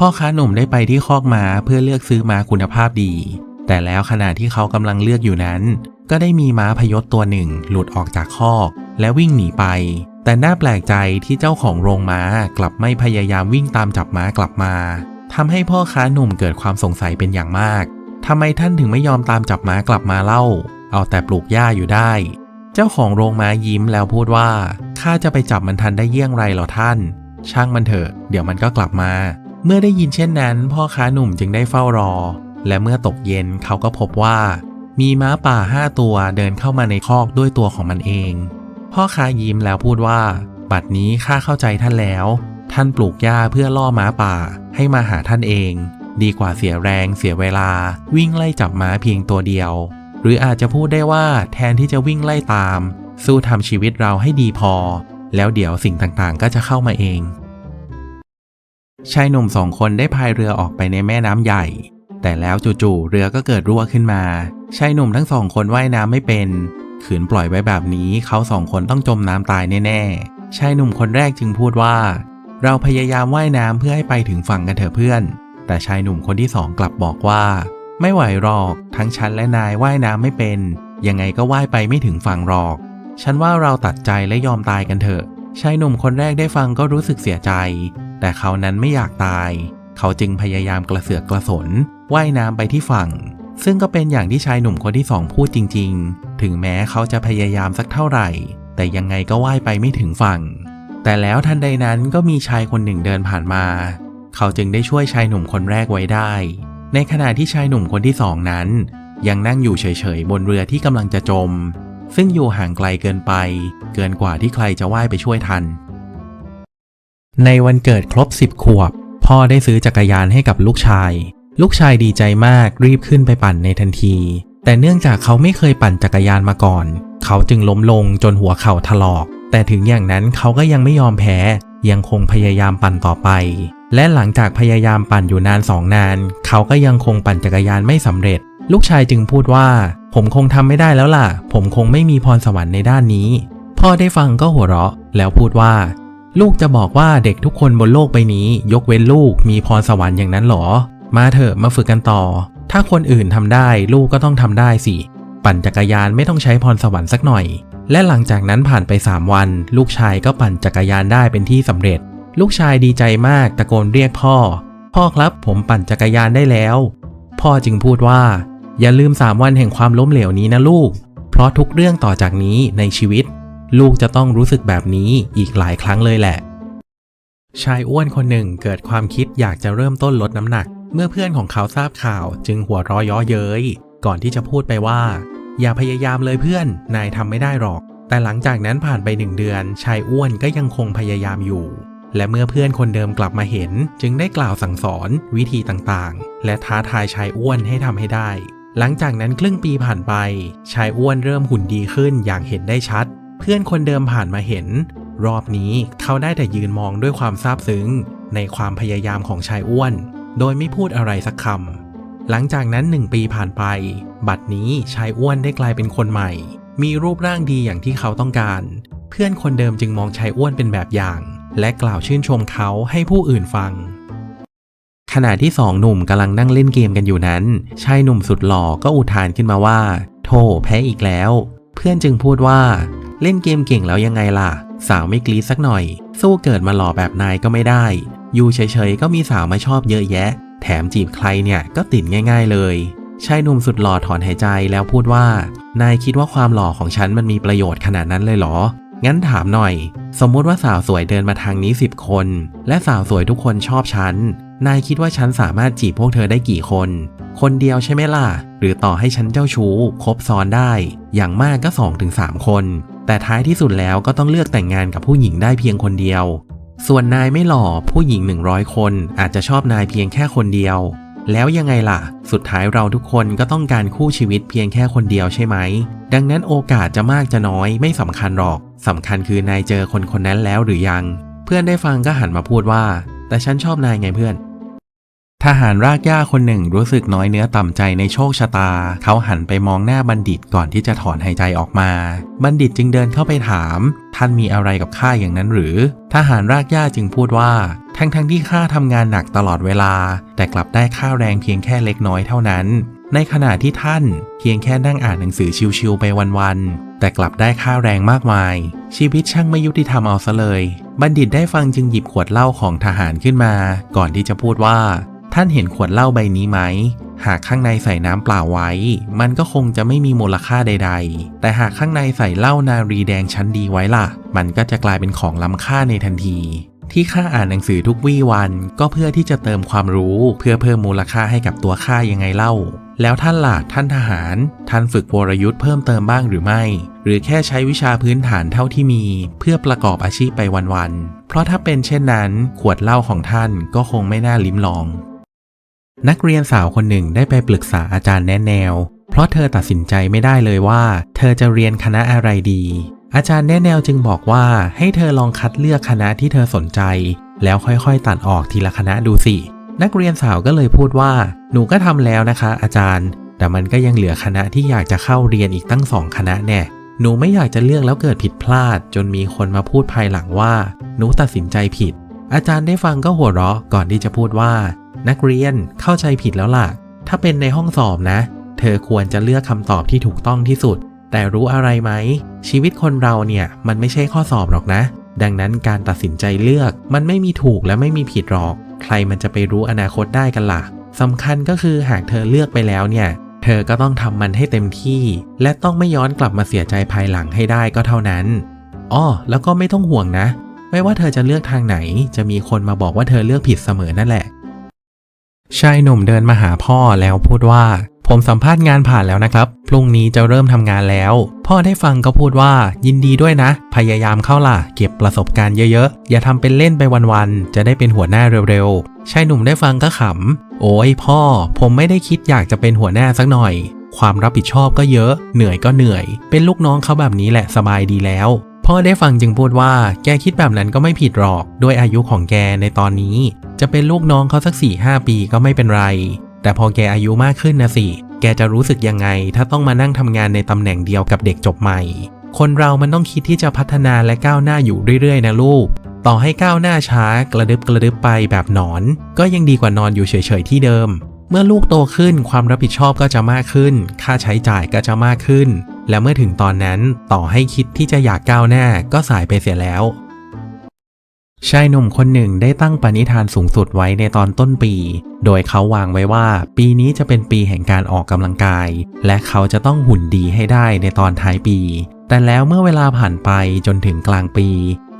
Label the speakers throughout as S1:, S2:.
S1: พ่อค้าหนุ่มได้ไปที่คอกม้าเพื่อเลือกซื้อม้าคุณภาพดี แต่แล้วขณะที่เขากำลังเลือกอยู่นั้น ก็ได้มีม้าพยศตัวหนึ่งหลุดออกจากคอก และวิ่งหนีไป แต่น่าแปลกใจที่เจ้าของโรงม้ากลับไม่พยายามวิ่งตามจับม้ากลับมาทำให้พ่อค้าหนุ่มเกิดความสงสัยเป็นอย่างมากทำไมท่านถึงไม่ยอมตามจับม้ากลับมาเล่า เอาแต่ปลูกหญ้าอยู่ได้ เจ้าของโรงม้ายิ้มแล้วพูดว่าข้าจะไปจับมันทันได้เยี่ยงไรเหรอท่าน ช่างมันเถอะ เดี๋ยวมันก็กลับมา เมื่อได้ยินเช่นนั้น พ่อค้าหนุ่มจึงได้เฝ้ารอ และเมื่อตกเย็นเขาก็พบว่า มีม้าป่าห้าตัวเดินเข้ามาในคอกด้วยตัวของมันเอง พ่อค้ายิ้มแล้วพูดว่า บัดนี้ข้าเข้าใจท่านแล้ว ท่านปลูกหญ้าเพื่อล่อม้าป่าให้มาหาท่านเอง ดีกว่าเสียแรงเสียเวลา วิ่งไล่จับม้าเพียงตัวเดียว หรืออาจจะพูดได้ว่าแทนที่จะวิ่งไล่ตาม สู้ทำชีวิตเราให้ดีพอ แล้วเดี๋ยวสิ่งต่างๆก็จะเข้ามาเอง ชายหนุ่มสองคนได้พายเรือออกไปในแม่น้ำใหญ่ แต่แล้วจู่ๆเรือก็เกิดรั่วขึ้นมา ชายหนุ่มทั้งสองคนว่ายน้ำไม่เป็น ขืนปล่อยไว้แบบนี้เขาสองคนต้องจมน้ำตายแน่ๆ ชายหนุ่มคนแรกจึงพูดว่า เราพยายามว่ายน้ำเพื่อให้ไปถึงฝั่งกันเถอะเพื่อน แต่ชายหนุ่มคนที่สองกลับบอกว่า ไม่ไหวหรอก ทั้งฉันและนายว่ายน้ำไม่เป็น ยังไงก็ว่ายไปไม่ถึงฝั่งหรอก ฉันว่าเราตัดใจและยอมตายกันเถอะชายหนุ่มคนแรกได้ฟังก็รู้สึกเสียใจ แต่เขานั้นไม่อยากตาย เขาจึงพยายามกระเสือกกระสนว่ายน้ำไปที่ฝั่ง ซึ่งก็เป็นอย่างที่ชายหนุ่มคนที่สองพูดจริง ๆ ถึงแม้เขาจะพยายามสักเท่าไหร่ แต่ยังไงก็ว่ายไปไม่ถึงฝั่ง แต่แล้วทันใดนั้นก็มีชายคนหนึ่งเดินผ่านมา เขาจึงได้ช่วยชายหนุ่มคนแรกไว้ได้ ในขณะที่ชายหนุ่มคนที่สองนั้น ยังนั่งอยู่เฉยๆบนเรือที่กำลังจะจม ซึ่งอยู่ห่างไกลเกินไป เกินกว่าที่ใครจะว่ายไปช่วยทัน ในวันเกิดครบ 10 ขวบ พ่อได้ซื้อจักรยานให้กับลูกชาย ลูกชายดีใจมากรีบขึ้นไปปั่นในทันที แต่เนื่องจากเขาไม่เคยปั่นจักรยานมาก่อน เขาจึงล้มลงจนหัวเข่าถลอก แต่ถึงอย่างนั้นเขาก็ยังไม่ยอมแพ้ ยังคงพยายามปั่นต่อไป และหลังจากพยายามปั่นอยู่นานสองนาน เขาก็ยังคงปั่นจักรยานไม่สำเร็จ ลูกชายจึงพูดว่า ผมคงทำไม่ได้แล้วล่ะ ผมคงไม่มีพรสวรรค์ในด้านนี้ พ่อได้ฟังก็หัวเราะ แล้วพูดว่า ลูกจะบอกว่าเด็กทุกคนบนโลกใบนี้ ยกเว้นลูกมีพรสวรรค์อย่างนั้นหรอ มาเถอะมาฝึกกันต่อ ถ้าคนอื่นทำได้ลูกก็ต้องทำได้สิ ปั่นจักรยานไม่ต้องใช้พรสวรรค์สักหน่อย และหลังจากนั้นผ่านไป 3 วัน ลูกชายก็ปั่นจักรยานได้เป็นที่สำเร็จ ลูกชายดีใจมากตะโกนเรียกพ่อ พ่อครับผมปั่นจักรยานได้แล้ว พ่อจึงพูดว่า อย่าลืม3วันแห่งความล้มเหลวนี้นะลูก เพราะทุกเรื่องต่อจากนี้ในชีวิต ลูกจะต้องรู้สึกแบบนี้อีกหลายครั้งเลยแหละ ชายอ้วนคนหนึ่งเกิดความคิดอยากจะเริ่มต้นลดน้ำหนัก เมื่อเพื่อนของเขาทราบข่าว จึงหัวเร้อย้อเย้ย ก่อนที่จะพูดไปว่า อย่าพยายามเลยเพื่อน นายทำไม่ได้หรอก แต่หลังจากนั้นผ่านไปหนึ่งเดือน ชายอ้วนก็ยังคงพยายามอยู่ และเมื่อเพื่อนคนเดิมกลับมาเห็น จึงได้กล่าวสั่งสอน วิธีต่างๆ และท้าทายชายอ้วนให้ทำให้ได้หลังจากนั้นครึ่งปีผ่านไป ชายอ้วนเริ่มหุ่นดีขึ้นอย่างเห็นได้ชัด เพื่อนคนเดิมผ่านมาเห็น รอบนี้เขาได้แต่ยืนมองด้วยความซาบซึ้ง ในความพยายามของชายอ้วน โดยไม่พูดอะไรสักคำหลังจากนั้นหนึ่งปีผ่านไป บัดนี้ชายอ้วนได้กลายเป็นคนใหม่ มีรูปร่างดีอย่างที่เขาต้องการ เพื่อนคนเดิมจึงมองชายอ้วนเป็นแบบอย่าง และกล่าวชื่นชมเขาให้ผู้อื่นฟังขณะที่สองหนุ่มกำลังนั่งเล่นเกมกันอยู่นั้น ชายหนุ่มสุดหล่อก็อุทานขึ้นมาว่า โธ่แพ้อีกแล้ว เพื่อนจึงพูดว่า เล่นเกมเก่งแล้วยังไงล่ะ สาวไม่กรี๊ดสักหน่อย สู้เกิดมาหล่อแบบนายก็ไม่ได้ อยู่เฉยๆก็มีสาวมาชอบเยอะแยะ แถมจีบใครเนี่ยก็ติดง่าย ๆเลยชายหนุ่มสุดหล่อถอนหายใจแล้วพูดว่า นายคิดว่าความหล่อของฉันมันมีประโยชน์ขนาดนั้นเลยเหรอ งั้นถามหน่อย สมมุติว่าสาวสวยเดินมาทางนี้ 10 คน และสาวสวยทุกคนชอบฉัน นายคิดว่าฉันสามารถจีบพวกเธอได้กี่คน คนเดียวใช่ไหมล่ะ หรือต่อให้ฉันเจ้าชู้คบซ้อนได้ อย่างมากก็ 2-3 คน แต่ท้ายที่สุดแล้วก็ต้องเลือกแต่งงานกับผู้หญิงได้เพียงคนเดียว ส่วนนายไม่หล่อผู้หญิง 100 คนอาจจะชอบนายเพียงแค่คนเดียว แล้วยังไงล่ะ สุดท้ายเราทุกคนก็ต้องการคู่ชีวิตเพียงแค่คนเดียวใช่ไหม ดังนั้นโอกาสจะมากจะน้อยไม่สำคัญหรอกสำคัญคือนายเจอคนคนนั้นแล้วหรือยัง เพื่อนได้ฟังก็หันมาพูดว่า แต่ฉันชอบนายไงเพื่อน ทหารรากหญ้าคนหนึ่งรู้สึกน้อยเนื้อต่ำใจในโชคชะตา เขาหันไปมองหน้าบัณฑิตก่อนที่จะถอนหายใจออกมา บัณฑิตจึงเดินเข้าไปถาม ท่านมีอะไรกับข้าอย่างนั้นหรือ ทหารรากหญ้าจึงพูดว่า ทั้งทั้งที่ข้าทำงานหนักตลอดเวลา แต่กลับได้ค่าแรงเพียงแค่เล็กน้อยเท่านั้น ในขณะที่ท่านเพียงแค่นั่งอ่านหนังสือชิวๆไปวันๆแต่กลับได้ค่าแรงมากมาย ชีวิตช่างไม่ยุติธรรมเอาซะเลย บัณฑิตได้ฟังจึงหยิบขวดเหล้าของทหารขึ้นมา ก่อนที่จะพูดว่า ท่านเห็นขวดเหล้าใบนี้ไหม หากข้างในใส่น้ำเปล่าไว้ มันก็คงจะไม่มีมูลค่าใด ๆ แต่หากข้างในใส่เหล้านารีแดงชั้นดีไว้ล่ะ มันก็จะกลายเป็นของล้ำค่าในทันที ที่ข้าอ่านหนังสือทุกวี่วัน ก็เพื่อที่จะเติมความรู้ เพื่อเพิ่มมูลค่าให้กับตัวข้ายังไงเล่า แล้วท่านล่ะท่านทหาร ท่านฝึกวรยุทธ์เพิ่มเติมบ้างหรือไม่ หรือแค่ใช้วิชาพื้นฐานเท่าที่มี เพื่อประกอบอาชีพไปวันๆเพราะถ้าเป็นเช่นนั้น ขวดเหล้าของท่านก็คงไม่น่าลิ้มลอง นักเรียนสาวคนหนึ่งได้ไปปรึกษาอาจารย์แนะแนว เพราะเธอตัดสินใจไม่ได้เลยว่า เธอจะเรียนคณะอะไรดี อาจารย์แนะแนวจึงบอกว่าให้เธอลองคัดเลือกคณะที่เธอสนใจ แล้วค่อยๆตัดออกทีละคณะดูสิ นักเรียนสาวก็เลยพูดว่า หนูก็ทำแล้วนะคะ อาจารย์ แต่มันก็ยังเหลือคณะที่อยากจะเข้าเรียนอีกตั้งสองคณะแน่หนูไม่อยากจะเลือกแล้วเกิดผิดพลาด จนมีคนมาพูดภายหลังว่า หนูตัดสินใจผิด อาจารย์ได้ฟังก็หัวเราะก่อนที่จะพูดว่า นักเรียนเข้าใจผิดแล้วล่ะ ถ้าเป็นในห้องสอบนะ เธอควรจะเลือกคำตอบที่ถูกต้องที่สุด แต่รู้อะไรไหม ชีวิตคนเราเนี่ยมันไม่ใช่ข้อสอบหรอกนะ ดังนั้นการตัดสินใจเลือกมันไม่มีถูกและไม่มีผิดหรอก ใครมันจะไปรู้อนาคตได้กันล่ะสำคัญก็คือหากเธอเลือกไปแล้วเนี่ย เธอก็ต้องทำมันให้เต็มที่ และต้องไม่ย้อนกลับมาเสียใจภายหลังให้ได้ก็เท่านั้นอ้อแล้วก็ไม่ต้องห่วงนะ ไม่ว่าเธอจะเลือกทางไหน จะมีคนมาบอกว่าเธอเลือกผิดเสมอนั่นแหละ ชายหนุ่มเดินมาหาพ่อแล้วพูดว่า ผมสัมภาษณ์งานผ่านแล้วนะครับ พรุ่งนี้จะเริ่มทำงานแล้ว พ่อได้ฟังก็พูดว่ายินดีด้วยนะ พยายามเข้าล่ะ เก็บประสบการณ์เยอะๆ อย่าทำเป็นเล่นไปวันๆ จะได้เป็นหัวหน้าเร็วๆ ชายหนุ่มได้ฟังก็ขำ โอ้ยพ่อ ผมไม่ได้คิดอยากจะเป็นหัวหน้าสักหน่อย ความรับผิดชอบก็เยอะ เหนื่อยก็เหนื่อย เป็นลูกน้องเขาแบบนี้แหละสบายดีแล้วพ่อได้ฟังจึงพูดว่า แกคิดแบบนั้นก็ไม่ผิดหรอก ด้วยอายุของแกในตอนนี้ จะเป็นลูกน้องเขาสัก4ี่หปีก็ไม่เป็นไร แต่พอแกอายุมากขึ้นนะสิ แกจะรู้สึกยังไง ถ้าต้องมานั่งทำงานในตำแหน่งเดียวกับเด็กจบใหม่ คนเรามันต้องคิดที่จะพัฒนาและก้าวหน้าอยู่เรื่อยๆ นะลูก ต่อให้ก้าวหน้าช้ากระดึบกระดึบไปแบบหนอน ก็ยังดีกว่านอนอยู่เฉยๆที่เดิม เมื่อลูกโตขึ้นความรับผิดชอบก็จะมากขึ้น ค่าใช้จ่ายก็จะมากขึ้น และเมื่อถึงตอนนั้นต่อให้คิดที่จะอยากก้าวหน้าก็สายไปเสียแล้ว ชายหนุ่มคนหนึ่งได้ตั้งปณิธานสูงสุดไว้ในตอนต้นปี โดยเขาวางไว้ว่า ปีนี้จะเป็นปีแห่งการออกกำลังกาย และเขาจะต้องหุ่นดีให้ได้ในตอนท้ายปี แต่แล้วเมื่อเวลาผ่านไปจนถึงกลางปี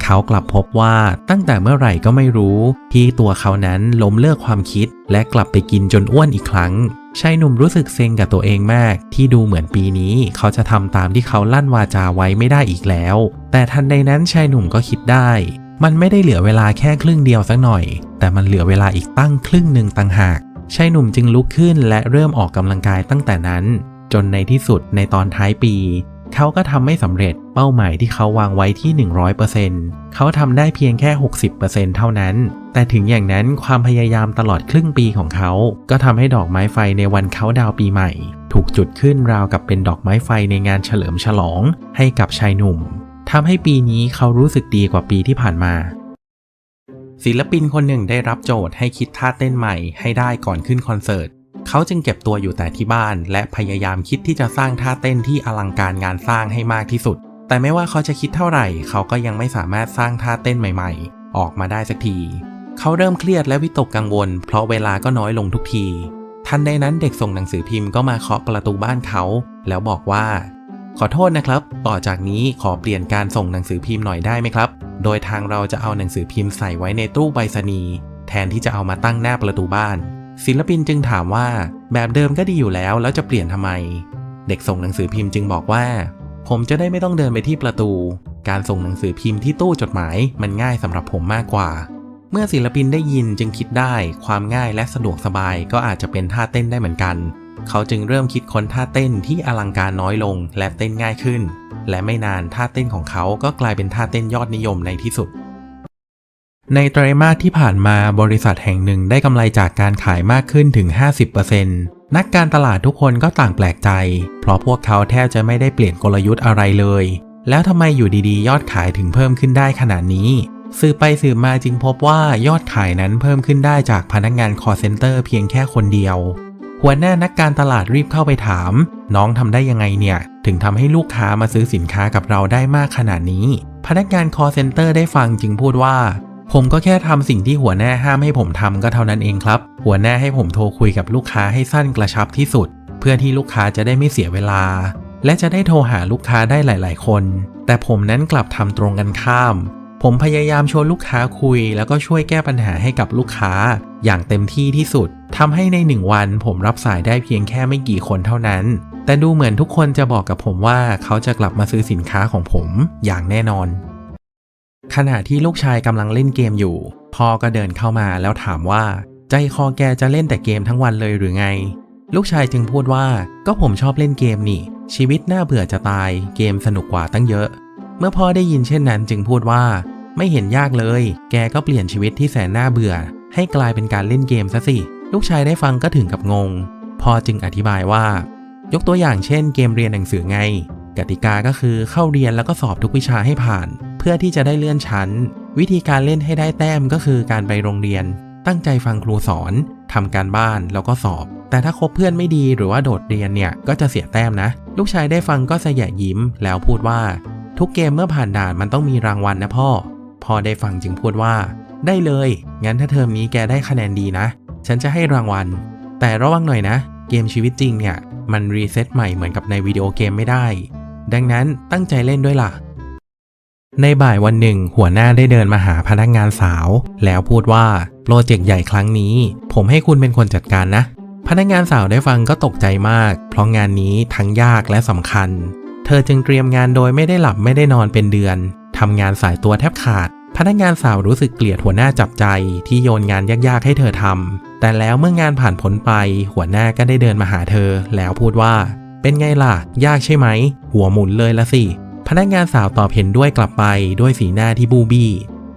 S1: เขากลับพบว่าตั้งแต่เมื่อไหร่ก็ไม่รู้ ที่ตัวเขานั้นล้มเลิกความคิด และกลับไปกินจนอ้วนอีกครั้งชายหนุ่มรู้สึกเซ็งกับตัวเองมาก ที่ดูเหมือนปีนี้เขาจะทำตามที่เขาลั่นวาจาไว้ไม่ได้อีกแล้ว แต่ทันใดนั้นชายหนุ่มก็คิดได้ มันไม่ได้เหลือเวลาแค่ครึ่งเดียวสักหน่อย แต่มันเหลือเวลาอีกตั้งครึ่งหนึ่งต่างหากชายหนุ่มจึงลุกขึ้นและเริ่มออกกำลังกายตั้งแต่นั้น จนในที่สุดในตอนท้ายปี เขาก็ทำไม่สำเร็จเป้าหมายที่เขาวางไว้ที่ 100%เขาทำได้เพียงแค่ 60%เท่านั้น แต่ถึงอย่างนั้นความพยายามตลอดครึ่งปีของเขา ก็ทำให้ดอกไม้ไฟในวันเขาดาวปีใหม่ ถูกจุดขึ้นราวกับเป็นดอกไม้ไฟในงานเฉลิมฉลองให้กับชายหนุ่ม ทำให้ปีนี้เขารู้สึกดีกว่าปีที่ผ่านมา ศิลปินคนหนึ่งได้รับโจทย์ให้คิดท่าเต้นใหม่ให้ได้ก่อนขึ้นคอนเสิร์ต เขาจึงเก็บตัวอยู่แต่ที่บ้าน และพยายามคิดที่จะสร้างท่าเต้นที่อลังการงานสร้างให้มากที่สุด แต่ไม่ว่าเขาจะคิดเท่าไหร่ เขาก็ยังไม่สามารถสร้างท่าเต้นใหม่ๆ ออกมาได้สักที เขาเริ่มเครียดและวิตกกังวล เพราะเวลาก็น้อยลงทุกทีทันใดนั้นเด็กส่งหนังสือพิมพ์ก็มาเคาะประตูบ้านเขา แล้วบอกว่า ขอโทษนะครับ ต่อจากนี้ขอเปลี่ยนการส่งหนังสือพิมพ์หน่อยได้ไหมครับ โดยทางเราจะเอาหนังสือพิมพ์ใส่ไว้ในตู้ไปรษณีย์แทนที่จะเอามาตั้งหน้าประตูบ้าน ศิลปินจึงถามว่า แบบเดิมก็ดีอยู่แล้วแล้วจะเปลี่ยนทำไม เด็กส่งหนังสือพิมพ์จึงบอกว่า ผมจะได้ไม่ต้องเดินไปที่ประตู การส่งหนังสือพิมพ์ที่ตู้จดหมายมันง่ายสำหรับผมมากกว่า เมื่อศิลปินได้ยินจึงคิดได้ ความง่ายและสะดวกสบายก็อาจจะเป็นท่าเต้นได้เหมือนกัน เขาจึงเริ่มคิดค้นท่าเต้นที่อลังการน้อยลงและเต้นง่ายขึ้น และไม่นานท่าเต้นของเขาก็กลายเป็นท่าเต้นยอดนิยมในที่สุด ในไตรมาสที่ผ่านมาบริษัทแห่งหนึ่งได้กำไรจากการขายมากขึ้นถึง 50%นักการตลาดทุกคนก็ต่างแปลกใจ เพราะพวกเขาแทบจะไม่ได้เปลี่ยนกลยุทธ์อะไรเลย แล้วทำไมอยู่ดีๆ ยอดขายถึงเพิ่มขึ้นได้ขนาดนี้สืบไปสืบมาจึงพบว่ายอดขายนั้นเพิ่มขึ้นได้จากพนักงาน call center เพียงแค่คนเดียว หัวหน้านักการตลาดรีบเข้าไปถาม น้องทำได้ยังไงเนี่ย ถึงทำให้ลูกค้ามาซื้อสินค้ากับเราได้มากขนาดนี้ พนักงาน call center ได้ฟังจึงพูดว่า ผมก็แค่ทำสิ่งที่หัวหน้าห้ามให้ผมทำก็เท่านั้นเองครับ หัวหน้าให้ผมโทรคุยกับลูกค้าให้สั้นกระชับที่สุด เพื่อที่ลูกค้าจะได้ไม่เสียเวลา และจะได้โทรหาลูกค้าได้หลาย ๆ คน แต่ผมนั้นกลับทำตรงกันข้าม ผมพยายามชวนลูกค้าคุย แล้วก็ช่วยแก้ปัญหาให้กับลูกค้า อย่างเต็มที่ที่สุดทำให้ในหนึ่งวันผมรับสายได้เพียงแค่ไม่กี่คนเท่านั้น แต่ดูเหมือนทุกคนจะบอกกับผมว่าเขาจะกลับมาซื้อสินค้าของผมอย่างแน่นอน ขณะที่ลูกชายกำลังเล่นเกมอยู่ พ่อก็เดินเข้ามาแล้วถามว่า ใจคอแกจะเล่นแต่เกมทั้งวันเลยหรือไง ลูกชายจึงพูดว่าก็ผมชอบเล่นเกมนี่ ชีวิตน่าเบื่อจะตาย เกมสนุกกว่าตั้งเยอะ เมื่อพ่อได้ยินเช่นนั้นจึงพูดว่า ไม่เห็นยากเลย แกก็เปลี่ยนชีวิตที่แสนน่าเบื่อ ให้กลายเป็นการเล่นเกมซะสิ ลูกชายได้ฟังก็ถึงกับงง พอจึงอธิบายว่า ยกตัวอย่างเช่น เกมเรียนหนังสือไง กติกาก็คือเข้าเรียนแล้วก็สอบทุกวิชาให้ผ่าน เพื่อที่จะได้เลื่อนชั้น วิธีการเล่นให้ได้แต้มก็คือการไปโรงเรียน ตั้งใจฟังครูสอนทำการบ้านแล้วก็สอบ แต่ถ้าคบเพื่อนไม่ดีหรือว่าโดดเรียนเนี่ยก็จะเสียแต้มนะ ลูกชายได้ฟังก็สยะยิ้มแล้วพูดว่า ทุกเกมเมื่อผ่านด่านมันต้องมีรางวัลนะพ่อ พ่อได้ฟังจึงพูดว่า ได้เลย งั้นถ้าเทอมนี้แกได้คะแนนดีนะ ฉันจะให้รางวัล แต่ระวังหน่อยนะ เกมชีวิตจริงเนี่ย มันรีเซ็ตใหม่เหมือนกับในวิดีโอเกมไม่ได้ ดังนั้นตั้งใจเล่นด้วยล่ะ ในบ่ายวันหนึ่ง หัวหน้าได้เดินมาหาพนักงานสาว แล้วพูดว่าโปรเจกต์ใหญ่ครั้งนี้ ผมให้คุณเป็นคนจัดการนะ พนักงานสาวได้ฟังก็ตกใจมาก เพราะงานนี้ทั้งยากและสำคัญ เธอจึงเตรียมงานโดยไม่ได้หลับไม่ได้นอนเป็นเดือน ทำงานสายตัวแทบขาด พนักงานสาวรู้สึกเกลียดหัวหน้าจับใจที่โยนงานยากๆให้เธอทำ แต่แล้วเมื่องานผ่านพ้นไป หัวหน้าก็ได้เดินมาหาเธอ แล้วพูดว่า เป็นไงล่ะ ยากใช่ไหม หัวหมุนเลยละสิ พนักงานสาวตอบเห็นด้วยกลับไปด้วยสีหน้าที่บูบี้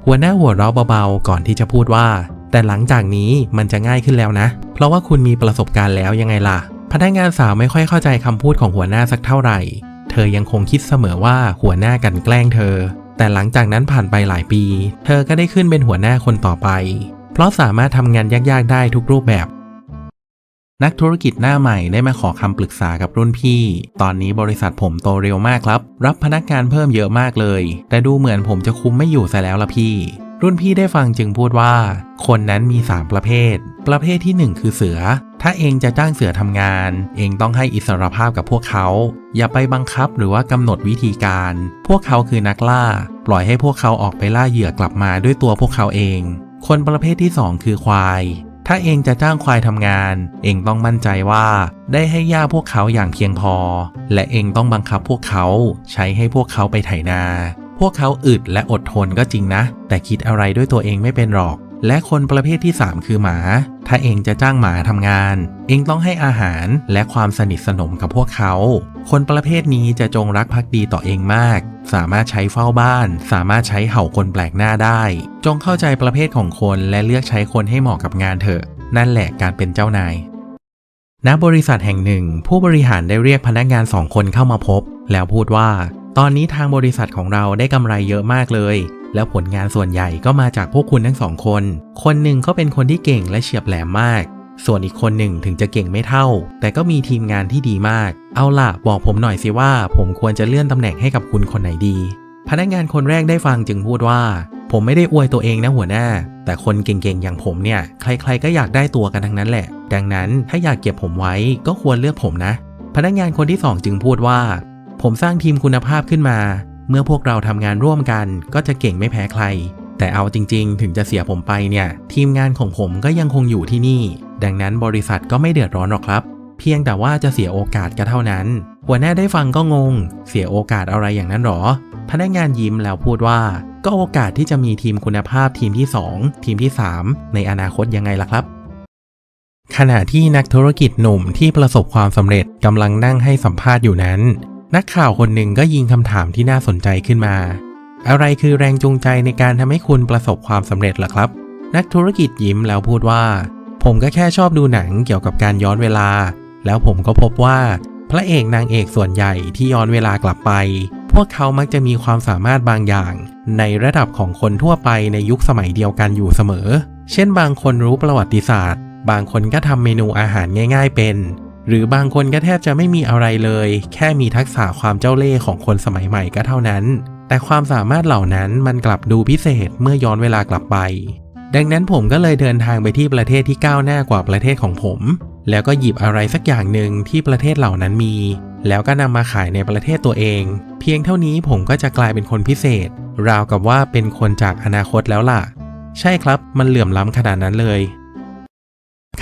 S1: หัวหน้าหัวเราะเบาๆก่อนที่จะพูดว่า แต่หลังจากนี้มันจะง่ายขึ้นแล้วนะ เพราะว่าคุณมีประสบการณ์แล้วยังไงล่ะ พนักงานสาวไม่ค่อยเข้าใจคำพูดของหัวหน้าสักเท่าไหร่เธอยังคงคิดเสมอว่าหัวหน้ากันแกล้งเธอ แต่หลังจากนั้นผ่านไปหลายปี เธอก็ได้ขึ้นเป็นหัวหน้าคนต่อไป เพราะสามารถทำงานยากๆได้ทุกรูปแบบ นักธุรกิจหน้าใหม่ได้มาขอคำปรึกษากับรุ่นพี่ ตอนนี้บริษัทผมโตเร็วมากครับ รับพนักงานเพิ่มเยอะมากเลย แต่ดูเหมือนผมจะคุมไม่อยู่ซะแล้วละพี่ รุ่นพี่ได้ฟังจึงพูดว่า คนนั้นมี 3 ประเภท ประเภทที่ 1 คือเสือ ถ้าเองจะจ้างเสือทำงาน เองต้องให้อิสรภาพกับพวกเขา อย่าไปบังคับหรือว่ากำหนดวิธีการ พวกเขาคือนักล่า ปล่อยให้พวกเขาออกไปล่าเหยื่อกลับมาด้วยตัวพวกเขาเอง คนประเภทที่ 2 คือควาย ถ้าเองจะจ้างควายทำงาน เองต้องมั่นใจว่า ได้ให้หญ้าพวกเขาอย่างเพียงพอ และเองต้องบังคับพวกเขา ใช้ให้พวกเขาไปไถนา พวกเขาอึดและอดทนก็จริงนะ แต่คิดอะไรด้วยตัวเองไม่เป็นหรอก และคนประเภทที่ 3 คือหมา ถ้าเองจะจ้างหมาทำงาน เองต้องให้อาหารและความสนิทสนมกับพวกเขา คนประเภทนี้จะจงรักภักดีต่อเองมาก สามารถใช้เฝ้าบ้าน สามารถใช้เห่าคนแปลกหน้าได้ จงเข้าใจประเภทของคนและเลือกใช้คนให้เหมาะกับงานเถอะ นั่นแหละการเป็นเจ้านายณบริษัทแห่งหนึ่ง ผู้บริหารได้เรียกพนักงานสองคนเข้ามาพบ แล้วพูดว่า ตอนนี้ทางบริษัทของเราได้กำไรเยอะมากเลย แล้วผลงานส่วนใหญ่ก็มาจากพวกคุณทั้งสองคน คนหนึ่งก็เป็นคนที่เก่งและเฉียบแหลมมาก ส่วนอีกคนหนึ่งถึงจะเก่งไม่เท่า แต่ก็มีทีมงานที่ดีมาก เอาล่ะ บอกผมหน่อยสิว่า ผมควรจะเลื่อนตำแหน่งให้กับคุณคนไหนดี พนักงานคนแรกได้ฟังจึงพูดว่า ผมไม่ได้อวยตัวเองนะหัวหน้า แต่คนเก่งๆอย่างผมเนี่ย ใครๆก็อยากได้ตัวกันทั้งนั้นแหละ ดังนั้นถ้าอยากเก็บผมไว้ก็ควรเลือกผมนะพนักงานคนที่สองจึงพูดว่า ผมสร้างทีมคุณภาพขึ้นมา เมื่อพวกเราทำงานร่วมกัน ก็จะเก่งไม่แพ้ใคร แต่เอาจริง ๆ ถึงจะเสียผมไปเนี่ย ทีมงานของผมก็ยังคงอยู่ที่นี่ ดังนั้นบริษัทก็ไม่เดือดร้อนหรอกครับ เพียงแต่ว่าจะเสียโอกาสก็เท่านั้น หัวหน้าได้ฟังก็งง เสียโอกาสอะไรอย่างนั้นหรอ พนักงานยิ้มแล้วพูดว่า ก็โอกาสที่จะมีทีมคุณภาพทีมที่ 2 ทีมที่ 3 ในอนาคตยังไงล่ะครับขณะที่นักธุรกิจหนุ่มที่ประสบความสำเร็จกำลังนั่งให้สัมภาษณ์อยู่นั้น นักข่าวคนหนึ่งก็ยิงคำถามที่น่าสนใจขึ้นมา อะไรคือแรงจูงใจในการทำให้คุณประสบความสำเร็จล่ะครับ นักธุรกิจยิ้มแล้วพูดว่า ผมก็แค่ชอบดูหนังเกี่ยวกับการย้อนเวลา แล้วผมก็พบว่า พระเอกนางเอกส่วนใหญ่ที่ย้อนเวลากลับไป พวกเขามักจะมีความสามารถบางอย่าง ในระดับของคนทั่วไปในยุคสมัยเดียวกันอยู่เสมอ เช่น บางคนรู้ประวัติศาสตร์ บางคนก็ทำเมนูอาหารง่าย ๆ เป็น หรือบางคนก็แทบจะไม่มีอะไรเลย แค่มีทักษะความเจ้าเล่ห์ของคนสมัยใหม่ก็เท่านั้น แต่ความสามารถเหล่านั้นมันกลับดูพิเศษเมื่อย้อนเวลากลับไป ดังนั้นผมก็เลยเดินทางไปที่ประเทศที่ก้าวหน้ากว่าประเทศของผม แล้วก็หยิบอะไรสักอย่างหนึ่งที่ประเทศเหล่านั้นมี แล้วก็นำมาขายในประเทศตัวเอง เพียงเท่านี้ผมก็จะกลายเป็นคนพิเศษ ราวกับว่าเป็นคนจากอนาคตแล้วล่ะ ใช่ครับมันเหลื่อมล้ำขนาดนั้นเลย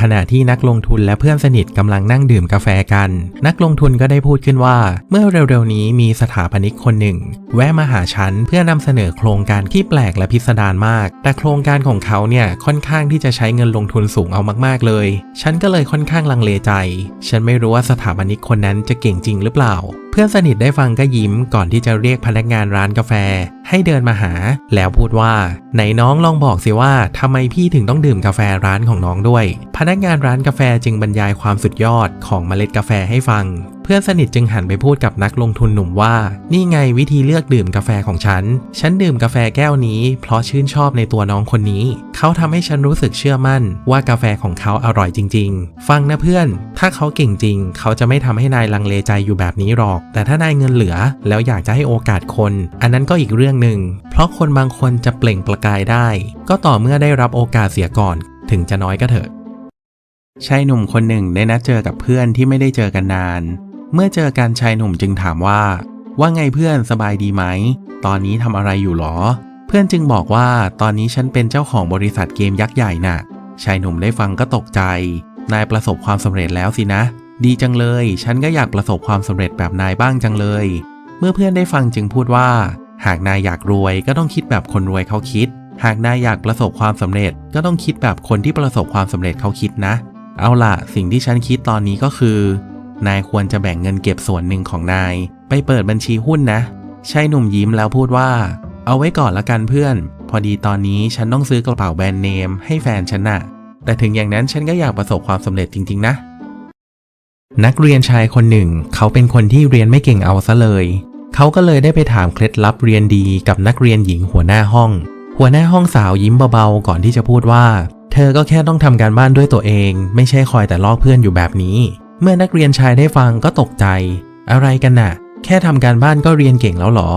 S1: ขณะที่นักลงทุนและเพื่อนสนิทกำลังนั่งดื่มกาแฟกัน นักลงทุนก็ได้พูดขึ้นว่า เมื่อเร็วๆนี้มีสถาปนิกคนหนึ่ง แวะมาหาฉันเพื่อนำเสนอโครงการที่แปลกและพิสดารมาก แต่โครงการของเขาเนี่ยค่อนข้างที่จะใช้เงินลงทุนสูงเอามากๆเลย ฉันก็เลยค่อนข้างลังเลใจ ฉันไม่รู้ว่าสถาปนิกคนนั้นจะเก่งจริงหรือเปล่าเพื่อนสนิทได้ฟังก็ยิ้มก่อนที่จะเรียกพนักงานร้านกาแฟ ให้เดินมาหา แล้วพูดว่า ไหนน้องลองบอกสิว่าทำไมพี่ถึงต้องดื่มกาแฟร้านของน้องด้วย พนักงานร้านกาแฟจึงบรรยายความสุดยอดของเมล็ดกาแฟให้ฟัง พื่อนสนิทจึงหันไปพูดกับนักลงทุนหนุ่มว่า นี่ไงวิธีเลือกดื่มกาแฟของฉัน ฉันดื่มกาแฟแก้วนี้ เพราะชื่นชอบในตัวน้องคนนี้ เขาทำให้ฉันรู้สึกเชื่อมั่น ว่ากาแฟของเขาอร่อยจริง ๆ ฟังนะเพื่อน ถ้าเขาเก่งจริง เขาจะไม่ทำให้นายลังเลใจอยู่แบบนี้หรอก แต่ถ้านายเงินเหลือ แล้วอยากจะให้โอกาสคน อันนั้นก็อีกเรื่องหนึ่ง เพราะคนบางคนจะเปล่งประกายได้ ก็ต่อเมื่อได้รับโอกาสเสียก่อน ถึงจะน้อยก็เถอะชายหนุ่มคนหนึ่งได้นัดเจอกับเพื่อนที่ไม่ได้เจอกันนาน เมื่อเจอกันชายหนุ่มจึงถามว่า ว่าไงเพื่อนสบายดีไหม ตอนนี้ทำอะไรอยู่หรอ เพื่อนจึงบอกว่าตอนนี้ฉันเป็นเจ้าของบริษัทเกมยักษ์ใหญ่น่ะ ชายหนุ่มได้ฟังก็ตกใจ นายประสบความสำเร็จแล้วสินะ ดีจังเลย ฉันก็อยากประสบความสำเร็จแบบนายบ้างจังเลย เมื่อเพื่อนได้ฟังจึงพูดว่า หากนายอยากรวยก็ต้องคิดแบบคนรวยเขาคิด หากนายอยากประสบความสำเร็จ ก็ต้องคิดแบบคนที่ประสบความสำเร็จเขาคิดนะ เอาล่ะ สิ่งที่ฉันคิดตอนนี้ก็คือ นายควรจะแบ่งเงินเก็บส่วนหนึ่งของนาย ไปเปิดบัญชีหุ้นนะชายหนุ่มยิ้มแล้วพูดว่า เอาไว้ก่อนละกันเพื่อน พอดีตอนนี้ฉันต้องซื้อกระเป๋าแบรนด์เนมให้แฟนฉันน่ะ แต่ถึงอย่างนั้นฉันก็อยากประสบความสำเร็จจริง ๆ นะ นักเรียนชายคนหนึ่ง เขาเป็นคนที่เรียนไม่เก่งเอาซะเลย เขาก็เลยได้ไปถามเคล็ดลับเรียนดีกับนักเรียนหญิงหัวหน้าห้อง หัวหน้าห้องสาวยิ้มเบาๆก่อนที่จะพูดว่า เธอก็แค่ต้องทำการบ้านด้วยตัวเอง ไม่ใช่คอยแต่ลอกเพื่อนอยู่แบบนี้ เมื่อนักเรียนชายได้ฟังก็ตกใจ อะไรกันน่ะ แค่ทำการบ้านก็เรียนเก่งแล้วหรอ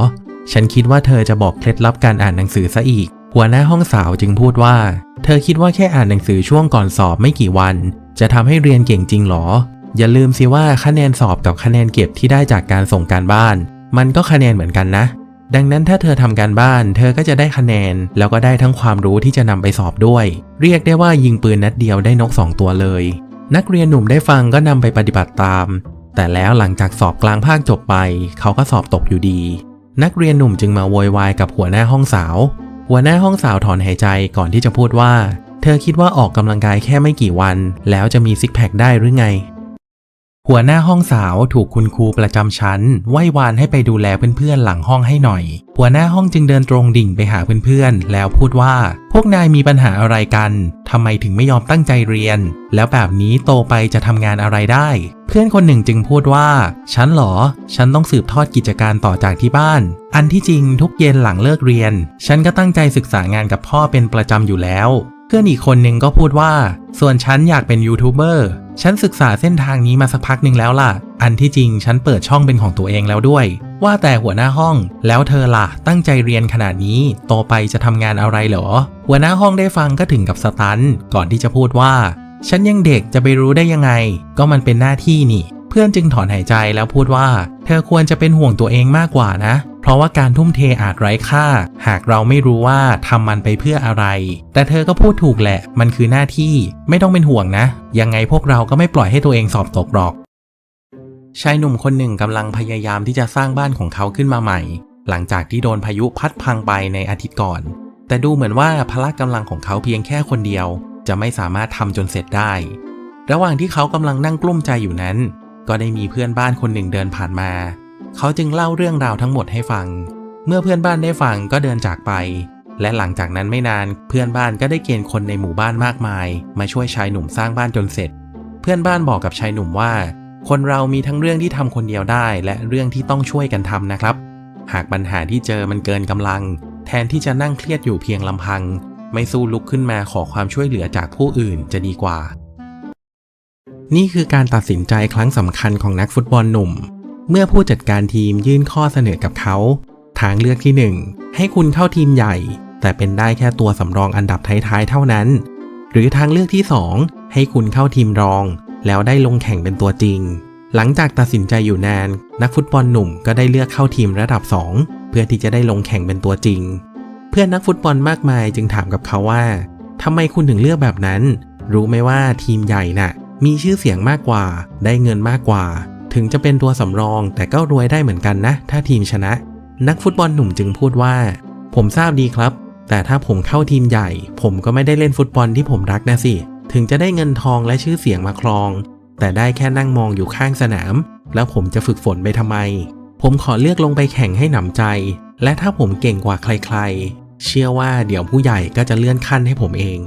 S1: ฉันคิดว่าเธอจะบอกเคล็ดลับการอ่านหนังสือซะอีก หัวหน้าห้องสาวจึงพูดว่า เธอคิดว่าแค่อ่านหนังสือช่วงก่อนสอบไม่กี่วัน จะทำให้เรียนเก่งจริงหรอ อย่าลืมสิว่าคะแนนสอบกับคะแนนเก็บที่ได้จากการส่งการบ้าน มันก็คะแนนเหมือนกันนะ ดังนั้นถ้าเธอทำการบ้าน เธอก็จะได้คะแนน แล้วก็ได้ทั้งความรู้ที่จะนำไปสอบด้วย เรียกได้ว่ายิงปืนนัดเดียวได้นกสองตัวเลย นักเรียนหนุ่มได้ฟังก็นำไปปฏิบัติตาม แต่แล้วหลังจากสอบกลางภาคจบไป เขาก็สอบตกอยู่ดี นักเรียนหนุ่มจึงมาโวยวายกับหัวหน้าห้องสาว หัวหน้าห้องสาวถอนหายใจก่อนที่จะพูดว่า เธอคิดว่าออกกำลังกายแค่ไม่กี่วัน แล้วจะมีซิกแพคได้หรือไง หัวหน้าห้องสาวถูกคุณครูประจำชั้นไหว้วานให้ไปดูแลเพื่อนๆหลังห้องให้หน่อย หัวหน้าห้องจึงเดินตรงดิ่งไปหาเพื่อนๆ แล้วพูดว่า พวกนายมีปัญหาอะไรกันทำไมถึงไม่ยอมตั้งใจเรียน แล้วแบบนี้โตไปจะทำงานอะไรได้ เพื่อนคนหนึ่งจึงพูดว่า ฉันหรอ ฉันต้องสืบทอดกิจการต่อจากที่บ้าน อันที่จริงทุกเย็นหลังเลิกเรียน ฉันก็ตั้งใจศึกษางานกับพ่อเป็นประจำอยู่แล้ว พื่อนอีกคนหนึ่งก็พูดว่า ส่วนฉันอยากเป็นยูทูบเบอร์ ฉันศึกษาเส้นทางนี้มาสักพักหนึ่งแล้วล่ะ อันที่จริงฉันเปิดช่องเป็นของตัวเองแล้วด้วย ว่าแต่หัวหน้าห้อง แล้วเธอล่ะ ตั้งใจเรียนขนาดนี้ โตไปจะทำงานอะไรเหรอ หัวหน้าห้องได้ฟังก็ถึงกับสตัน ก่อนที่จะพูดว่า ฉันยังเด็กจะไปรู้ได้ยังไง ก็มันเป็นหน้าที่นี่ เพื่อนจึงถอนหายใจแล้วพูดว่า เธอควรจะเป็นห่วงตัวเองมากกว่านะ เพราะว่าการทุ่มเทอาจไร้ค่า หากเราไม่รู้ว่าทำมันไปเพื่ออะไร แต่เธอก็พูดถูกแหละ มันคือหน้าที่ไม่ต้องเป็นห่วงนะ ยังไงพวกเราก็ไม่ปล่อยให้ตัวเองสอบตกหรอก ชายหนุ่มคนหนึ่งกำลังพยายามที่จะสร้างบ้านของเขาขึ้นมาใหม่ หลังจากที่โดนพายุพัดพังไปในอาทิตย์ก่อน แต่ดูเหมือนว่าพละกำลังของเขาเพียงแค่คนเดียว จะไม่สามารถทำจนเสร็จได้ระหว่างที่เขากำลังนั่งกลุ้มใจอยู่นั้น ก็ได้มีเพื่อนบ้านคนหนึ่งเดินผ่านมา เขาจึงเล่าเรื่องราวทั้งหมดให้ฟัง เมื่อเพื่อนบ้านได้ฟังก็เดินจากไป และหลังจากนั้นไม่นานเพื่อนบ้านก็ได้เกณฑ์คนในหมู่บ้านมากมาย มาช่วยชายหนุ่มสร้างบ้านจนเสร็จ เพื่อนบ้านบอกกับชายหนุ่มว่า คนเรามีทั้งเรื่องที่ทำคนเดียวได้ และเรื่องที่ต้องช่วยกันทำนะครับ หากปัญหาที่เจอมันเกินกำลัง แทนที่จะนั่งเครียดอยู่เพียงลำพัง ไม่สู้ลุกขึ้นมาขอความช่วยเหลือจากผู้อื่นจะดีกว่า นี่คือการตัดสินใจครั้งสำคัญของนักฟุตบอลหนุ่ม เมื่อผู้จัดการทีมยื่นข้อเสนอกับเขา ทางเลือกที่ 1 ให้คุณเข้าทีมใหญ่ แต่เป็นได้แค่ตัวสำรองอันดับท้ายๆเท่านั้น หรือทางเลือกที่ 2 ให้คุณเข้าทีมรอง แล้วได้ลงแข่งเป็นตัวจริง หลังจากตัดสินใจอยู่นาน นักฟุตบอลหนุ่มก็ได้เลือกเข้าทีมระดับ 2 เพื่อที่จะได้ลงแข่งเป็นตัวจริง เพื่อนนักฟุตบอลมากมายจึงถามกับเขาว่าทำไมคุณถึงเลือกแบบนั้น รู้ไหมว่าทีมใหญ่น่ะ มีชื่อเสียงมากกว่า ได้เงินมากกว่า ถึงจะเป็นตัวสำรองแต่ก็รวยได้เหมือนกันนะ ถ้าทีมชนะ นักฟุตบอลหนุ่มจึงพูดว่า ผมทราบดีครับ แต่ถ้าผมเข้าทีมใหญ่ ผมก็ไม่ได้เล่นฟุตบอลที่ผมรักนะสิ ถึงจะได้เงินทองและชื่อเสียงมาครอง แต่ได้แค่นั่งมองอยู่ข้างสนาม แล้วผมจะฝึกฝนไปทำไม ผมขอเลือกลงไปแข่งให้หนำใจ และถ้าผมเก่งกว่าใครๆ เชื่อว่าเดี๋ยวผู้ใหญ่ก็จะเลื่อนขั้นให้ผมเอง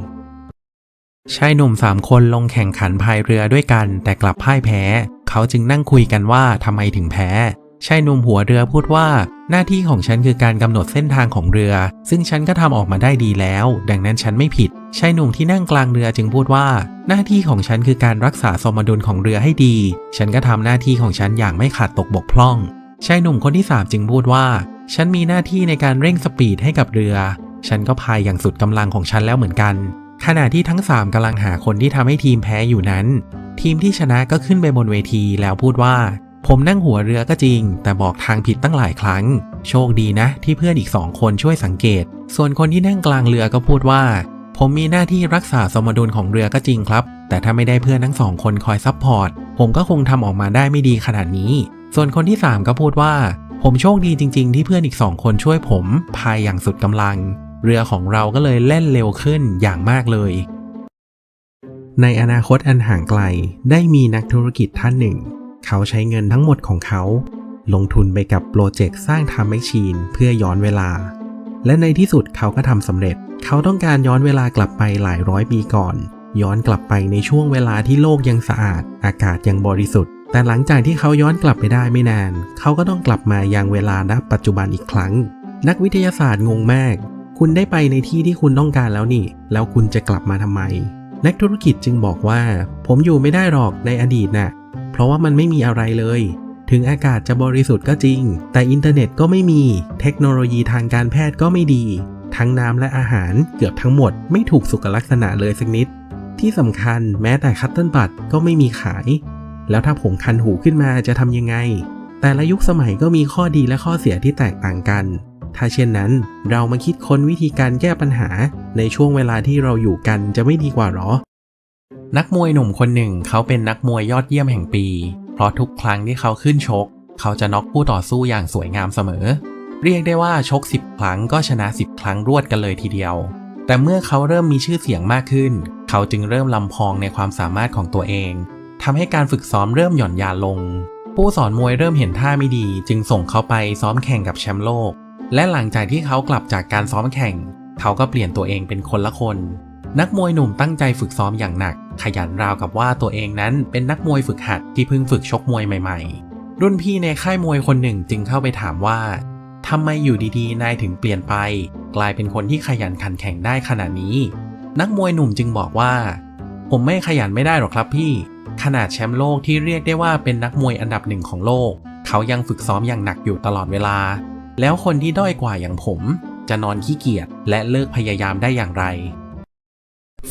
S1: ชายหนุ่มสามคนลงแข่งขันพายเรือด้วยกัน แต่กลับพ่ายแพ้ เขาจึงนั่งคุยกันว่าทำไมถึงแพ้ชายหนุ่มหัวเรือพูดว่า หน้าที่ของฉันคือการกำหนดเส้นทางของเรือ ซึ่งฉันก็ทำออกมาได้ดีแล้ว ดังนั้นฉันไม่ผิดชายหนุ่มที่นั่งกลางเรือจึงพูดว่า หน้าที่ของฉันคือการรักษาสมดุลของเรือให้ดี ฉันก็ทำหน้าที่ของฉันอย่างไม่ขาดตกบกพร่องชายหนุ่มคนที่3จึงพูดว่า ฉันมีหน้าที่ในการเร่งสปีดให้กับเรือ ฉันก็พายอย่างสุดกำลังของฉันแล้วเหมือนกัน ขณะที่ทั้ง 3กำลังหาคนที่ทำให้ทีมแพ้อยู่นั้น ทีมที่ชนะก็ขึ้นไปบนเวทีแล้วพูดว่า ผมนั่งหัวเรือก็จริง แต่บอกทางผิดตั้งหลายครั้ง โชคดีนะ ที่เพื่อนอีกสองคนช่วยสังเกต ส่วนคนที่นั่งกลางเรือก็พูดว่า ผมมีหน้าที่รักษาสมดุลของเรือก็จริงครับ แต่ถ้าไม่ได้เพื่อนทั้งสองคนคอยซัพพอร์ตผมก็คงทำออกมาได้ไม่ดีขนาดนี้ ส่วนคนที่ 3 ก็พูดว่า ผมโชคดีจริง ๆ ที่เพื่อนอีกสองคนช่วยผมพายอย่างสุดกำลัง เรือของเราก็เลยเล่นเร็วขึ้นอย่างมากเลย ในอนาคตอันห่างไกลได้มีนักธุรกิจท่านหนึ่ง เขาใช้เงินทั้งหมดของเขา ลงทุนไปกับโปรเจกต์สร้างทำแมชชีนเพื่อย้อนเวลา และในที่สุดเขาก็ทำสำเร็จ เขาต้องการย้อนเวลากลับไปหลายร้อยปีก่อน ย้อนกลับไปในช่วงเวลาที่โลกยังสะอาด อากาศยังบริสุทธิ์ แต่หลังจากที่เขาย้อนกลับไปได้ไม่นาน เขาก็ต้องกลับมายังเวลาณปัจจุบันอีกครั้ง นักวิทยาศาสตร์งงมาก คุณได้ไปในที่ที่คุณต้องการแล้วนี่ แล้วคุณจะกลับมาทำไม นักธุรกิจจึงบอกว่า ผมอยู่ไม่ได้หรอกในอดีตน่ะ เพราะว่ามันไม่มีอะไรเลย ถึงอากาศจะบริสุทธิ์ก็จริง แต่อินเทอร์เน็ตก็ไม่มี เทคโนโลยีทางการแพทย์ก็ไม่ดี ทั้งน้ำและอาหารเกือบทั้งหมดไม่ถูกสุขลักษณะเลยสักนิด ที่สำคัญแม้แต่คัตเติ้ลบัตก็ไม่มีขาย แล้วถ้าผมคันหูขึ้นมาจะทำยังไง แต่ละยุคสมัยก็มีข้อดีและข้อเสียที่แตกต่างกัน ถ้าเช่นนั้น เรามาคิดค้นวิธีการแก้ปัญหาในช่วงเวลาที่เราอยู่กันจะไม่ดีกว่าหรอ นักมวยหนุ่มคนหนึ่งเขาเป็นนักมวยยอดเยี่ยมแห่งปี เพราะทุกครั้งที่เขาขึ้นชก เขาจะน็อกผู้ต่อสู้อย่างสวยงามเสมอ เรียกได้ว่าชก 10 ครั้งก็ชนะ 10 ครั้งรวดกันเลยทีเดียว แต่เมื่อเขาเริ่มมีชื่อเสียงมากขึ้น เขาจึงเริ่มลำพองในความสามารถของตัวเองทำให้การฝึกซ้อมเริ่มหย่อนยานลง ผู้สอนมวยเริ่มเห็นท่าไม่ดี จึงส่งเขาไปซ้อมแข่งกับแชมป์โลก และหลังจากที่เขากลับจากการซ้อมแข่ง เขาก็เปลี่ยนตัวเองเป็นคนละคน นักมวยหนุ่มตั้งใจฝึกซ้อมอย่างหนัก ขยันราวกับว่าตัวเองนั้นเป็นนักมวยฝึกหัดที่เพิ่งฝึกชกมวยใหม่ๆ รุ่นพี่ในค่ายมวยคนหนึ่งจึงเข้าไปถามว่าทำไมอยู่ดีๆ นายถึงเปลี่ยนไป กลายเป็นคนที่ขยันขันแข่งได้ขนาดนี้ นักมวยหนุ่มจึงบอกว่า ผมไม่ขยันไม่ได้หรอกครับพี่ ขนาดแชมป์โลกที่เรียกได้ว่าเป็นนักมวยอันดับหนึ่งของโลก เขายังฝึกซ้อมอย่างหนักอยู่ตลอดเวลา แล้วคนที่ด้อยกว่าอย่างผม จะนอนขี้เกียจและเลิกพยายามได้อย่างไร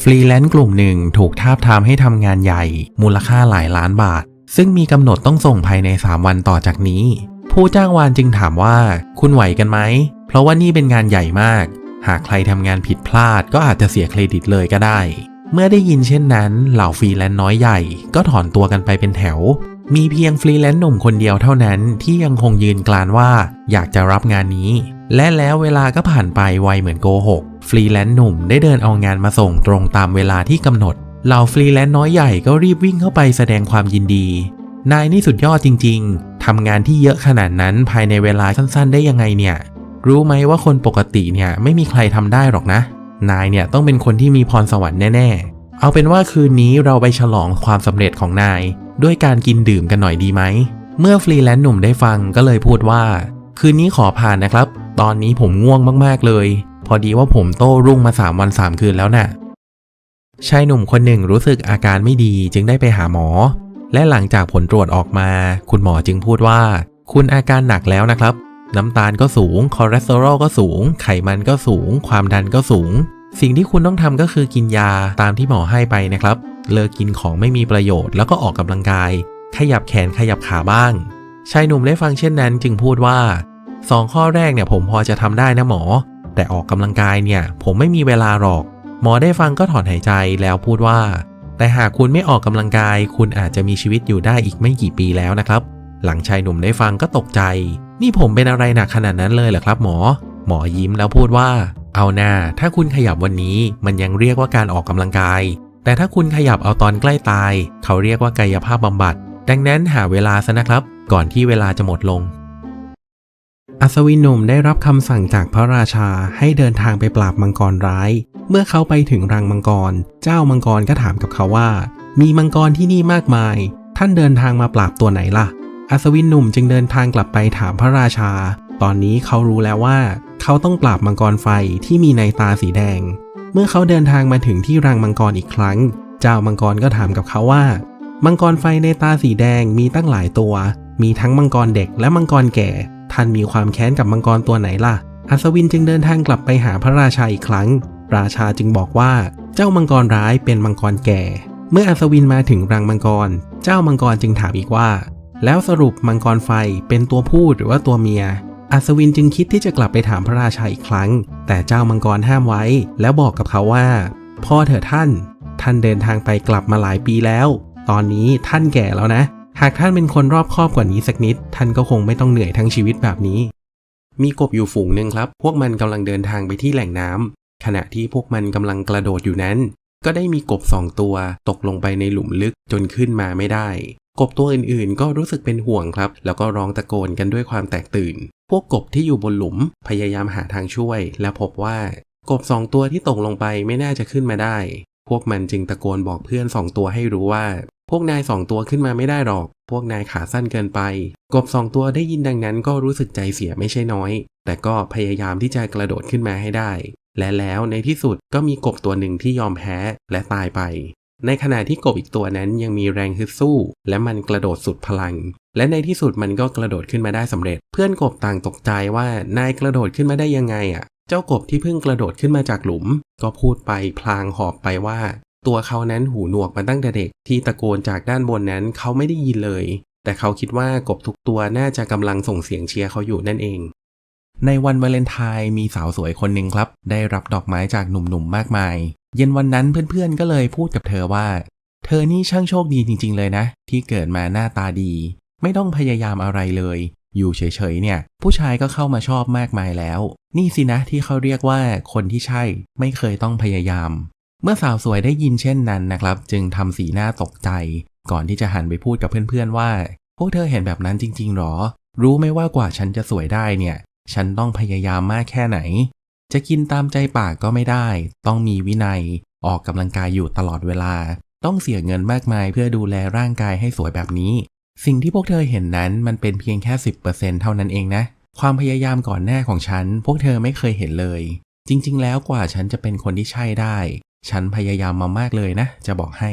S1: ฟรีแลนซ์กลุ่มหนึ่งถูกทาบทามให้ทำงานใหญ่ มูลค่าหลายล้านบาท ซึ่งมีกำหนดต้องส่งภายใน 3 วันต่อจากนี้ ผู้จ้างวานจึงถามว่า คุณไหวกันไหม เพราะว่านี่เป็นงานใหญ่มาก หากใครทำงานผิดพลาดก็อาจจะเสียเครดิตเลยก็ได้ เมื่อได้ยินเช่นนั้น เหล่าฟรีแลนซ์น้อยใหญ่ ก็ถอนตัวกันไปเป็นแถว มีเพียงฟรีแลนซ์หนุ่มคนเดียวเท่านั้นที่ยังคงยืนกลานว่าอยากจะรับงานนี้ และแล้วเวลาก็ผ่านไปไวเหมือนโกหกฟรีแลนซ์หนุ่มได้เดินเอางานมาส่งตรงตามเวลาที่กำหนดเหล่าฟรีแลนซ์น้อยใหญ่ก็รีบวิ่งเข้าไปแสดงความยินดี นายนี่สุดยอดจริง ๆทำงานที่เยอะขนาดนั้นภายในเวลาสั้นๆ ได้ยังไงเนี่ย รู้ไหมว่าคนปกติเนี่ยไม่มีใครทำได้หรอกนะ นายเนี่ยต้องเป็นคนที่มีพรสวรรค์แน่ๆ เอาเป็นว่าคืนนี้เราไปฉลองความสำเร็จของนาย ด้วยการกินดื่มกันหน่อยดีไหม เมื่อฟรีแลนซ์หนุ่มได้ฟังก็เลยพูดว่า คืนนี้ขอผ่านนะครับ ตอนนี้ผมง่วงมากๆเลย พอดีว่าผมโต้รุ่งมา 3 วัน 3 คืนแล้วน่ะชายหนุ่มคนหนึ่งรู้สึกอาการไม่ดีจึงได้ไปหาหมอ และหลังจากผลตรวจออกมา คุณหมอจึงพูดว่า คุณอาการหนักแล้วนะครับ น้ำตาลก็สูงคอเลสเตอรอลก็สูง ไขมันก็สูง ความดันก็สูง สิ่งที่คุณต้องทำก็คือกินยาตามที่หมอให้ไปนะครับ เลิกกินของไม่มีประโยชน์แล้วก็ออกกำลังกาย ขยับแขนขยับขาบ้าง ชายหนุ่มได้ฟังเช่นนั้นจึงพูดว่าสองข้อแรกเนี่ยผมพอจะทำได้นะหมอ แต่ออกกำลังกายเนี่ย ผมไม่มีเวลาหรอก หมอได้ฟังก็ถอนหายใจแล้วพูดว่า แต่หากคุณไม่ออกกำลังกาย คุณอาจจะมีชีวิตอยู่ได้อีกไม่กี่ปีแล้วนะครับ หลังชายหนุ่มได้ฟังก็ตกใจ นี่ผมเป็นอะไรหนักขนาดนั้นเลยเหรอครับ หมอ หมอยิ้มแล้วพูดว่า เอาหน้าถ้าคุณขยับวันนี้มันยังเรียกว่าการออกกำลังกาย แต่ถ้าคุณขยับเอาตอนใกล้ตาย เขาเรียกว่ากายภาพบำบัด ดังนั้นหาเวลาซะนะครับ ก่อนที่เวลาจะหมดลง อัศวินหนุ่มได้รับคำสั่งจากพระราชาให้เดินทางไปปราบมังกรร้าย เมื่อเขาไปถึงรังมังกร เจ้ามังกรก็ถามกับเขาว่า มีมังกรที่นี่มากมาย ท่านเดินทางมาปราบตัวไหนล่ะ อัศวินหนุ่มจึงเดินทางกลับไปถามพระราชา ตอนนี้เขารู้แล้วว่า เขาต้องปราบมังกรไฟที่มีในตาสีแดง เมื่อเขาเดินทางมาถึงที่รังมังกรอีกครั้ง เจ้ามังกรก็ถามกับเขาว่า มังกรไฟในตาสีแดงมีตั้งหลายตัว มีทั้งมังกรเด็กและมังกรแก่ ท่านมีความแค้นกับมังกรตัวไหนล่ะ อัศวินจึงเดินทางกลับไปหาพระราชาอีกครั้ง ราชาจึงบอกว่าเจ้ามังกรร้ายเป็นมังกรแก่ เมื่ออัศวินมาถึงรังมังกร เจ้ามังกรจึงถามอีกว่า แล้วสรุปมังกรไฟเป็นตัวผู้หรือว่าตัวเมีย อัศวินจึงคิดที่จะกลับไปถามพระราชาอีกครั้ง แต่เจ้ามังกรห้ามไว้ แล้วบอกกับเขาว่า พ่อเถอะท่าน ท่านเดินทางไปกลับมาหลายปีแล้ว ตอนนี้ท่านแก่แล้วนะ หากท่านเป็นคนรอบคอบกว่านี้สักนิด ท่านก็คงไม่ต้องเหนื่อยทั้งชีวิตแบบนี้ มีกบอยู่ฝูงหนึ่งครับ พวกมันกำลังเดินทางไปที่แหล่งน้ำขณะที่พวกมันกำลังกระโดดอยู่นั้น ก็ได้มีกบสองตัว ตกลงไปในหลุมลึกจนขึ้นมาไม่ได้ กบตัวอื่นๆ ก็รู้สึกเป็นห่วงครับ แล้วก็ร้องตะโกนกันด้วยความแตกตื่น พวกกบที่อยู่บนหลุมพยายามหาทางช่วย และพบว่ากบสองตัวที่ตกลงไปไม่น่าจะขึ้นมาได้ พวกมันจึงตะโกนบอกเพื่อนสองตัวให้รู้ว่า พวกนายสองตัวขึ้นมาไม่ได้หรอก พวกนายขาสั้นเกินไป กบสองตัวได้ยินดังนั้นก็รู้สึกใจเสียไม่ใช่น้อย แต่ก็พยายามที่จะกระโดดขึ้นมาให้ได้ และแล้วในที่สุดก็มีกบตัวหนึ่งที่ยอมแพ้และตายไป ในขณะที่กบอีกตัวนั้นยังมีแรงฮึดสู้ และมันกระโดดสุดพลัง และในที่สุดมันก็กระโดดขึ้นมาได้สำเร็จ เพื่อนกบต่างตกใจว่านายกระโดดขึ้นมาได้ยังไงอะ เจ้ากบที่เพิ่งกระโดดขึ้นมาจากหลุม ก็พูดไปพลางหอบไปว่า ตัวเขานั้นหูหนวกมาตั้งแต่เด็กที่ตะโกนจากด้านบนนั้นเขาไม่ได้ยินเลย แต่เขาคิดว่ากบทุกตัวน่าจะกำลังส่งเสียงเชียร์เขาอยู่นั่นเอง ในวันวาเลนไทน์มีสาวสวยคนหนึ่งครับ ได้รับดอกไม้จากหนุ่มๆมากมาย เย็นวันนั้นเพื่อนๆก็เลยพูดกับเธอว่า เธอนี่ช่างโชคดีจริง ๆ เลยนะ ที่เกิดมาหน้าตาดี ไม่ต้องพยายามอะไรเลย อยู่เฉยๆเนี่ย ผู้ชายก็เข้ามาชอบมากมายแล้ว นี่สินะที่เขาเรียกว่าคนที่ใช่ไม่เคยต้องพยายาม เมื่อสาวสวยได้ยินเช่นนั้นนะครับ จึงทำสีหน้าตกใจ ก่อนที่จะหันไปพูดกับเพื่อนๆว่า พวกเธอเห็นแบบนั้นจริงๆหรอ รู้ไหมว่ากว่าฉันจะสวยได้เนี่ย ฉันต้องพยายามมากแค่ไหน จะกินตามใจปากก็ไม่ได้ ต้องมีวินัย ออกกำลังกายอยู่ตลอดเวลา ต้องเสียเงินมากมายเพื่อดูแลร่างกายให้สวยแบบนี้ สิ่งที่พวกเธอเห็นนั้นมันเป็นเพียงแค่ 10%เท่านั้นเองนะ ความพยายามก่อนหน้าของฉัน พวกเธอไม่เคยเห็นเลย จริง ๆ แล้วกว่าฉันจะเป็นคนที่ใช่ได้ ฉันพยายามมามากเลยนะ จะบอกให้